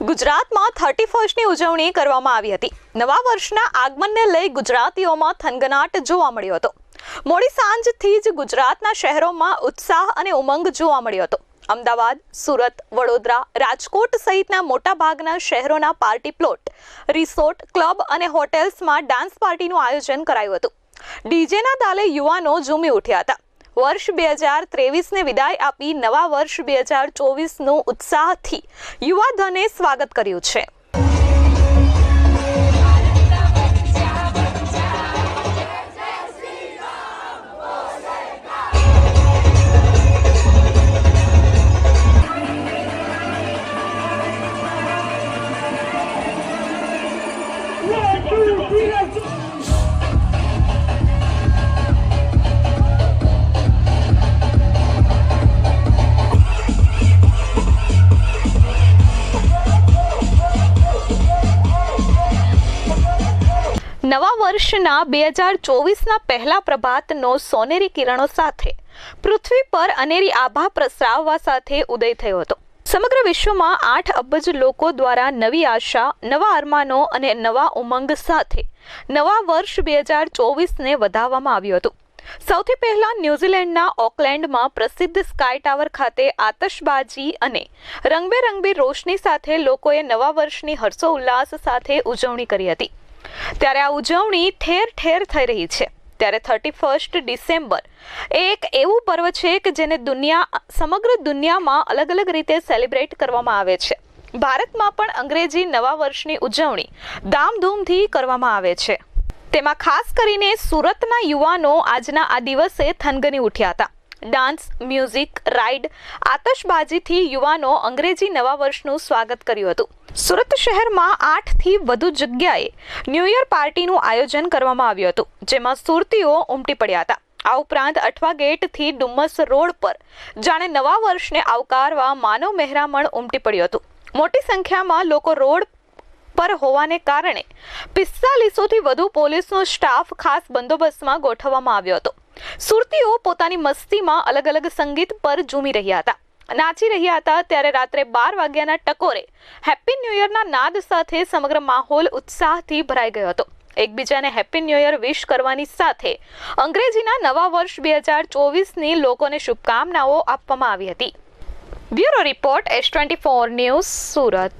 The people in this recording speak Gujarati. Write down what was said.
ગુજરાતમાં થર્ટી ફર્સ્ટની ઉજવણી કરવામાં આવી હતી. નવા વર્ષના આગમનને લઈ ગુજરાતીઓમાં થનગનાટ જોવા મળ્યો હતો. મોડી સાંજથી જ ગુજરાતના શહેરોમાં ઉત્સાહ અને ઉમંગ જોવા મળ્યો હતો. અમદાવાદ, સુરત, વડોદરા, રાજકોટ સહિતના મોટાભાગના શહેરોના પાર્ટી પ્લોટ, રિસોર્ટ, ક્લબ અને હોટેલ્સમાં ડાન્સ પાર્ટીનું આયોજન કરાયું હતું. ડીજેના તાલે યુવાનો ઝૂમી ઉઠ્યા હતા. વર્ષ બે હજાર ત્રેવીસને વિદાય આપી નવા વર્ષ બે હજાર ચોવીસનું ઉત્સાહથી યુવાધને સ્વાગત કર્યું છે. નવા વર્ષના બે હજાર ચોવીસના પહેલા પ્રભાતનો સોનેરી કિરણો સાથે પૃથ્વી પર અનેરી આભા પ્રસરાવવા સાથે ઉદય થયો હતો. સમગ્ર વિશ્વમાં આઠ અબજ લોકો દ્વારા નવી આશા, નવા અરમાનો અને નવા ઉમંગ સાથે નવા વર્ષ બે હજાર ચોવીસને વધાવવામાં આવ્યું હતું. સૌથી પહેલા ન્યૂઝીલેન્ડના ઓકલેન્ડમાં પ્રસિદ્ધ સ્કાય ટાવર ખાતે આતશબાજી અને રંગબેરંગબી રોશની સાથે લોકોએ નવા વર્ષની હર્ષોલ્લાસ સાથે ઉજવણી કરી હતી. ત્યારે આ ઉજવણી ઠેર ઠેર થઈ રહી છે. ત્યારે થર્ટી ફર્સ્ટ ડિસેમ્બર એ એક એવું પર્વ છે કે જેને દુનિયા, સમગ્ર દુનિયામાં અલગ અલગ રીતે સેલિબ્રેટ કરવામાં આવે છે. ભારતમાં પણ અંગ્રેજી નવા વર્ષની ઉજવણી ધામધૂમથી કરવામાં આવે છે. તેમાં ખાસ કરીને સુરતના યુવાનો આજના આ દિવસે થનગની ઉઠ્યા હતા. ડાન્સ, મ્યુઝિક, રાઇડ, આતશબાજીથી યુવાનો અંગ્રેજી નવા વર્ષનું સ્વાગત કર્યું હતું. સુરત શહેરમાં આઠથી વધુ જગ્યાએ ન્યૂ યર પાર્ટીનું આયોજન કરવામાં આવ્યું હતું, જેમાં સુરતીઓ ઉમટી પડ્યા હતા. આ ઉપરાંત અઠવા ગેટથી ડુમ્મસ રોડ પર જાણે નવા વર્ષને આવકારવા માનવ મહેરામણ ઉમટી પડ્યું હતું. મોટી સંખ્યામાં લોકો રોડ પર હોવાને કારણે પિસ્તાલીસોથી વધુ પોલીસનો સ્ટાફ ખાસ બંદોબસ્તમાં ગોઠવવામાં આવ્યો હતો. સુરતીઓ પોતાની મસ્તીમાં અલગ અલગ સંગીત પર ઝૂમી રહ્યા હતા. નાચી રહ્યા હતા ત્યારે રાત્રે બાર વાગ્યાના ટકોરે હેપી ન્યૂ યરના નાદ સાથે સમગ્ર માહોલ ઉત્સાહથી ભરાઈ ગયો હતો. એકબીજાને હેપી ન્યૂ યર વિશ કરવાની સાથે અંગ્રેજીના નવા વર્ષ બે હજાર ચોવીસની લોકોને શુભકામનાઓ આપવામાં આવી હતી. Bureau report S twenty four news Surat.